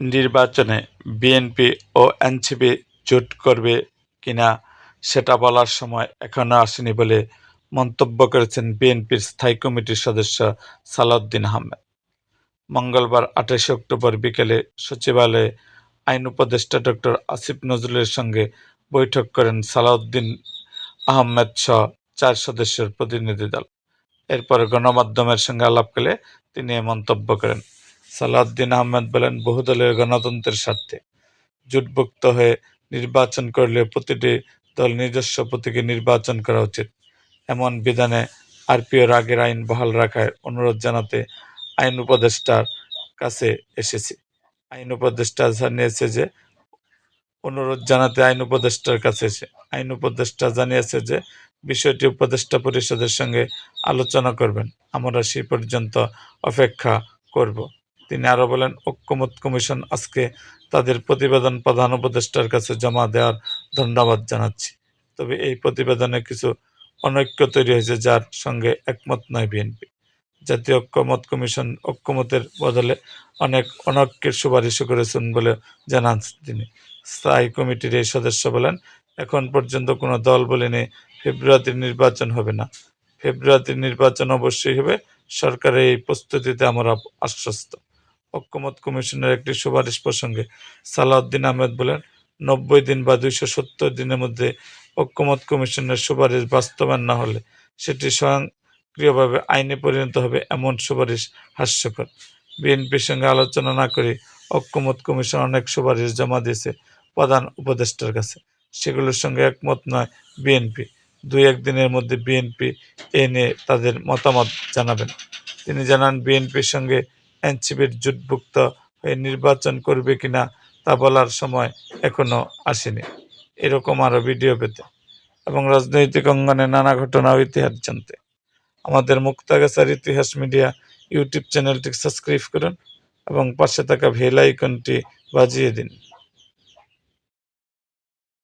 নির্বাচনে বিএনপি ও এনসিপি জোট করবে কিনা সেটা বলার সময় এখনও আসেনি বলে মন্তব্য করেছেন বিএনপির স্থায়ী কমিটির সদস্য সালাউদ্দিন আহমেদ। মঙ্গলবার আঠাশে অক্টোবর বিকেলে সচিবালয়ে আইন উপদেষ্টা ডক্টর আসিফ নজরুলের সঙ্গে বৈঠক করেন সালাউদ্দিন আহমেদ সহ চার সদস্যের প্রতিনিধি দল। এরপর গণমাধ্যমের সঙ্গে আলাপকালে তিনি মন্তব্য করেন। সালাউদ্দিন আহমেদ বলেন বহুদলীয় গণতন্ত্রের স্বার্থে। জোটভুক্ত হয়ে নির্বাচন করলে প্রতিটি দল নিজস্ব প্রতীকে নির্বাচন করা উচিত। এমন বিধানে আরপিওর আগের আইন বহাল রাখার অনুরোধ জানাতে আইন উপদেষ্টার কাছে এসেছি। আইন উপদেষ্টা জানিয়েছে যে, অনুরোধ জানাতে আইন উপদেষ্টার কাছে এসে, আইন উপদেষ্টা জানিয়েছে যে, বিষয়টি উপদেষ্টা পরিষদের সঙ্গে আলোচনা করবেন। আমরা সেই পর্যন্ত অপেক্ষা করব। তিনি আরও বলেন, ঐক্যমত কমিশন আজকে তাদের প্রতিবেদন প্রধান উপদেষ্টার কাছে জমা দেওয়ার ধন্যবাদ জানাচ্ছি। তবে এই প্রতিবেদনে কিছু অনৈক্য তৈরি হয়েছে যার সঙ্গে একমত নয় বিএনপি। জাতীয় ঐক্যমত কমিশন ঐক্যমতের বদলে অনেক অনৈক্যের সুপারিশও করেছেন বলে জানান তিনি। স্থায়ী কমিটির এই সদস্য বলেন, এখন পর্যন্ত কোনো দল বলেনি ফেব্রুয়ারিতে নির্বাচন হবে না। ফেব্রুয়ারিতে নির্বাচন অবশ্যই হবে। সরকারের এই প্রস্তুতিতে আমরা আশ্বস্ত। ঐক্যমত কমিশনের একটি সুপারিশ প্রসঙ্গে সালাউদ্দিন আহমেদ বলেন, নব্বই দিন বা দুইশো সত্তর দিনের মধ্যে ঐক্যমত কমিশনের সুপারিশ বাস্তবায়ন না হলে সেটি স্বয়ংক্রিয়ভাবে আইনে পরিণত হবে এমন সুপারিশ হাস্যকর। বিএনপির সঙ্গে আলোচনা না করে ঐক্যমত কমিশন অনেক সুপারিশ জমা দিয়েছে প্রধান উপদেষ্টার কাছে। সেগুলোর সঙ্গে একমত নয় বিএনপি। দুই একদিনের মধ্যে বিএনপি এ নিয়ে তাদের মতামত জানাবেন। তিনি জানান, বিএনপির সঙ্গে এনসিপির জোটভুক্ত হয়ে নির্বাচন করবে কিনা তা বলার সময় এখনও আসেনি। এরকম আরও ভিডিও পেতে এবং রাজনৈতিক অঙ্গনে নানা ঘটনা ও ইতিহাস জানতে। আমাদের মুক্তাগাছার ইতিহাস মিডিয়া ইউটিউব চ্যানেলটি সাবস্ক্রাইব করুন এবং পাশে থাকা ভেল আইকনটি বাজিয়ে দিন।